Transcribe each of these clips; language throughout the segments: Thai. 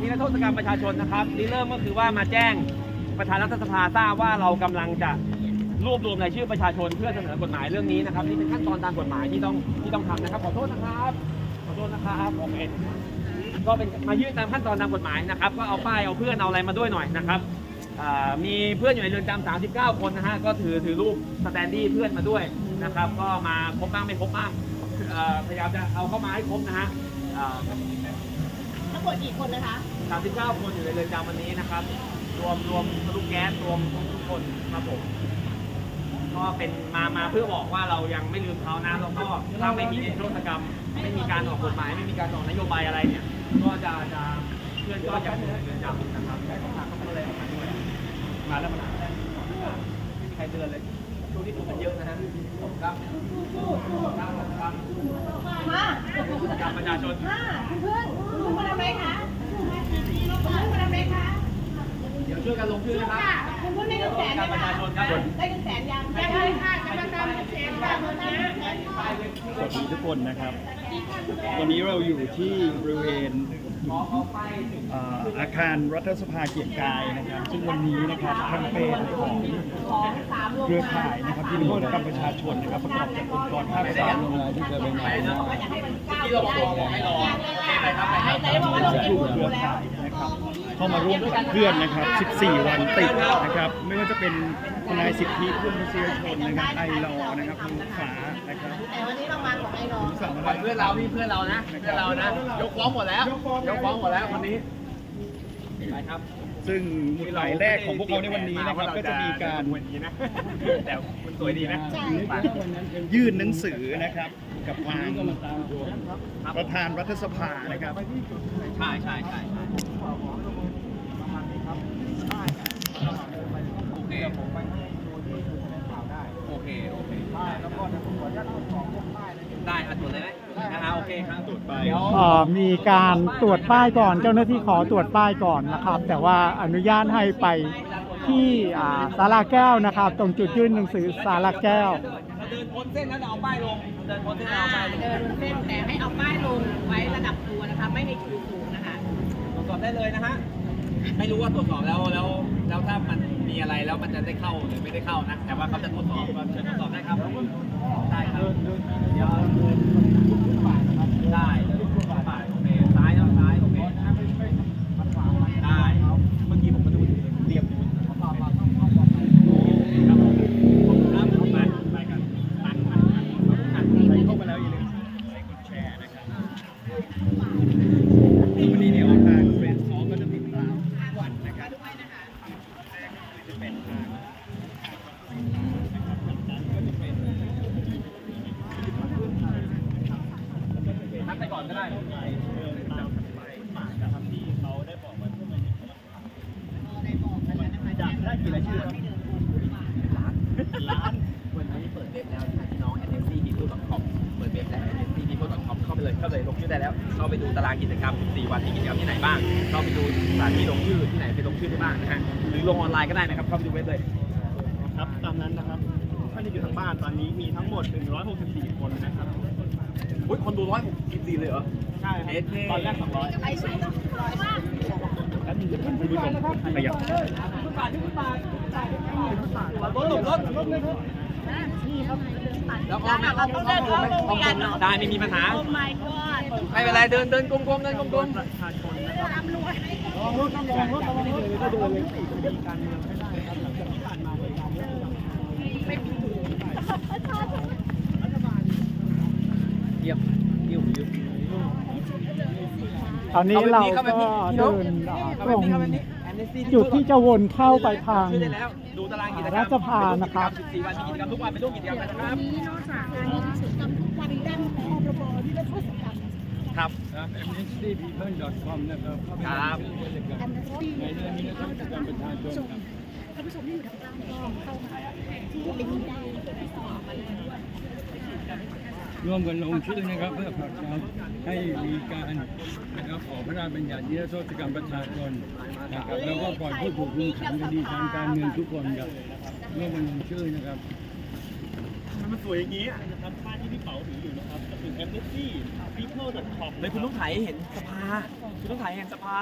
นิรโทษกรรมประชาชนนะครับริเริ่มก็คือว่ามาแจ้งประธานรัฐสภาทราบว่าเรากำลังจะรวบรวมรายชื่อประชาชนเพื่อเสนอกฎหมายเรื่องนี้นะครับ นี่เป็นขั้นตอนตามกฎหมายที่ต้องที่ต้องทำนะครับ ขอโทษนะครับ ขอโทษนะครับโอเคก็เป็นมายื่นตามขั้นตอนตามกฎหมายนะครับ ก็เอาป้ายเอาเพื่อนเอาอะไรมาด้วยหน่อยนะครับมีเพื่อนอยู่ในเรือนจำ39 คนนะฮะก็ถือถือรูปสแตนดี้เพื่อนมาด้วยนะครับ ก็มาครบบ้างไม่ครบบ้างพยายามจะเอาเข้ามาให้ครบนะฮะ ทั้งหมดกี่คนนะคะ 39 คนอยู่ในเรือนจำวันนี้นะครับ รวมรวมทะลุแก๊สรวมทุกคนครับผม ก็เป็นมามาเพื่อบอกว่าเรายังไม่ลืมเขานะแล้วก็ถ้าไม่มีนิรโทษกรรม ไม่มีการออกกฎหมาย ไม่มีการออกนโยบายอะไรเนี่ย ก็จะจะเพื่อนก็จะอยู่ในเรือนจำนะครับได้ของทางเขาก็เลยออกมาด้วยมาแล้วมันไม่มีใครเตือนเลยช่วงที่คนมันเยอะนะฮะผมครับครับครับมากับประชาชนมาคุณพึ่งคุณพึ่งมาทำอะไรคะคุณพึ่งมาทำอะไรคะ เดี๋ยว ช่วยกันลงชื่อนะครับคุณพึ่งได้เงินแสนไหมประคะชาชนครับได้เงินแสนยังยังเลยค่ะจะมาตามเงินแสนค่ะเงินแสนสวัสดีทุกคนนะครับ วันนี้เราอยู่ที่บริเวณเอ่ออาคารรัฐสภาเกียรติกายนะครับ ซึ่งวันนี้นะครับแคมเปญของของสามโรงเครือข่ายนะครับที่โทษกรรมประชาชนนะครับประกอบจากองค์กรภาคสามที่เคยเป็นไงนะอยากให้มันก้าวที่เราบอกบอกให้รอไปครับไปครับไหนบอกว่าเราจะกดูลุ่มเครือแล้วข่ายนะครับ เข้ามาร่วมขับเคลื่อนนะครับ 14 วันติดนะครับ ไม่ว่าจะเป็นทนายสิทธิมนุษยชนนะครับไอรอนะครับคุณฟ้านะครับแต่วันนี้เรามาของไอ้น้องคุณสั่งปล่มาอยเพื่อนเราพี่เพื่อนเรานะเพื่อนเรานะยกฟ้องหมดแล้วยกฟ้องหมดแล้ววันนี้ไปครับซึ่งหมุดหมายแรกของพวกเขาในวันนี้นะครับ ก็จะมีการวันนี้นะแต่มันสวยดีนะยื่นหนังสือนะครับกับทางประธานรัฐสภานะครับใช่ใช่ใช่ โอเคโอเคโอเคแล้วก็จะขออนุญาตตรวจสอบพวกป้ายได้อะตรวจเลยไหมนะฮะโอเคครับตรวจไปเอ่อมีการตรวจป้ายก่อน เจ้าหน้าที่ขอตรวจป้ายก่อนนะครับ แต่ว่าอนุญาตให้ไปที่อ่าศาลาแก้วนะครับ ตรงจุดยื่นหนังสือศาลาแก้ว เราเดินพ้นเส้นแล้วเราเอาป้ายลง เดินพ้นเส้นแล้วอ่าเอาป้ายลงเดินเส้นแต่ให้เอาป้ายลงไว้ระดับตัวนะคะ ไม่ในชูสูงนะคะ ตรวจสอบได้เลยนะฮะ ไม่รู้ว่าตรวจสอบแล้วแล้วแล้วถ้ามันมีอะไรแล้วมันจะได้เข้าหรือไม่ได้เข้านะ แต่ว่าเขาจะตรวจสอบเชิญตรวจสอบได้ครับได้ครับเดี๋ยวได้เดินฟุตบาทโอเคซ้ายแล้วซ้ายโอเคได้ เมื่อกี้ผมมาดูเรียบอยู่ครับผมครับไปไปกันตันตันตัน ใครเข้ามาแล้วอย่าลืมไลค์กดแชร์นะครับวันนี้เดี๋ยวทางเฟรนด์สองก็จะติดตามทุกวันนะครับแรกคือจะเป็ นักไปก่อนก็ได้ไปเดินตามไปป่านะครับที่เขาได้บอกมาอยากได้กี่รายชื่อครับล้านนี้เปิดเว็บแล้วพี่น้อง nfc people com เปิดเว็บแล้ว nfc people com เข้าไปเลยเข้าไปเลยลงชื่อได้แล้ว เข้าไปดูตารางกิจกรรม 4 วันมีกิจกรรมที่ไหนบ้าง เข้าไปดูสถานที่ลงชื่อที่ไหนไปลงชื่อได้บ้างนะฮะ หรือลงออนไลน์ก็ได้นะครับ เข้าไปดูเว็บเลยครับตามนั้นนะครับท่านที่อยู่ทางบ้านตอนนี้มีทั้งหมด 164 คนนะครับอุ้ยคนดูร้อยหกสิบสี่เลยเหรอ ใช่ครับตอนแรก200ไอ้ชื่อต้องร้อยมากแล้วมีท่านผู้ชมขยับรถหลบรถ แล้วอ้อมนะอ้อมอ้อมอ้อมอ้อมอ้อมได้ไม่มีปัญหาโอ้ my god ไม่เป็นไรเดินเดินกลมๆเดินกลมประชาชนนะครับตำรวจลองรถต้องลองรถต้องลองรถก็ดูเลยสี่คดีการเมืองไม่ได้ครับหลังจากที่ผ่านมาเหตุการณ์เยอะรัฐบาลๆเยี่ยมเยี่ยมเยี่ยม ตอนนี้เราก็เดินอ่าตรง จุดที่จะวนเข้าไปทางช่วยได้แล้วดูตารางกิจกรรมรัฐสภานะครับ14วันมีกิจกรรมทุกวันไปร่วมกิจกรรมกันนะครับนี้นอกจากการมีกิจกรรมทุกวันด้านของพรบที่ได้ข้อสำคัญครับครับ amnestypeople.com นะครับครับแอมเนสตี้ในเรื่องนี้นะครับกิจกรรมประชาชนครับ ท่านผู้ชมที่อยู่ทางบ้านก็เข้ามาที่ลิงก์ได้ที่สอบมาเลยด้วยร่วมกันลงชื่อนะครับ เพื่อผลักดันให้มีการนะครับออกพระราชบัญญัตินิรโทษกรรมประชาชนนะครับแล้วก็ปล่อยผู้ถูกคุมขังคดีทางการเมืองทุกคนครับร่วมกันลงชื่อนะครับมันสวยอย่างนี้นะครับป้ายที่พี่เป๋าถืออยู่นะครับก็คือ amnestypeople.com เลยคุณต้องถ่ายให้เห็นสภา คุณต้องถ่ายเห็นสภา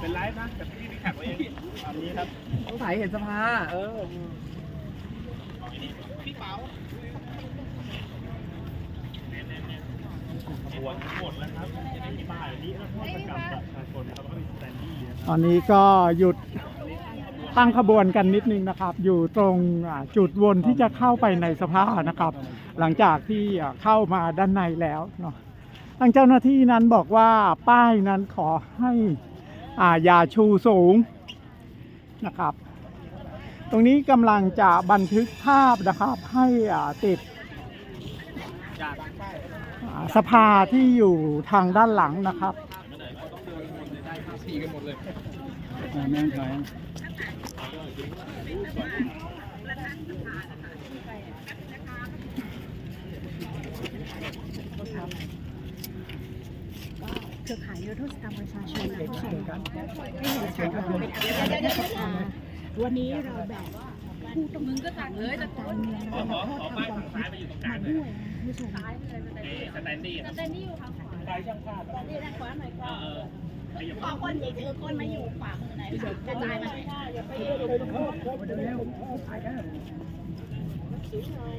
เป็นไลฟ์นะแต่พี่มีแท็กไว้เองตามนี้ครับต้องถ่ายเห็นสภา เออขบวนหมดแล้วครับป้ายนี้แล้วก็ประกาศประชาชนนะครับแล้วก็มีสแตนดี้นะตอนนี้ก็หยุดตั้งขบวนกันนิดนึงนะครับ อยู่ตรงจุดวนที่จะเข้าไปในสภานะครับ หลังจากที่เข้ามาด้านในแล้วเนาะทางเจ้าหน้าที่นั้นบอกว่าป้ายนั้นขอให้ อาอย่าชูสูงนะครับ ตรงนี้กำลังจะบันทึกภาพนะครับให้ติดสภาที่อยู่ทางด้านหลังนะครับอ เครือข่ายนิรโทษกรรมประชาชนและผู้ชมให้เห็นชัดว่าเป็นอารยะสภาวันนี้เราแบบผู้ต้องมึงก็ต่างเลยจากการเมืองและนักโทษทางความคิดมาด้วยผู้ชมสแตนดี้สแตนดี้อยู่ทางขวาใครช่างภาพนี่ด้านขวาหน่อยก็ขอคนอีกคือคนมาอยู่ขวามือไหนกระจายมาอย่าไปเองสวยหน่อย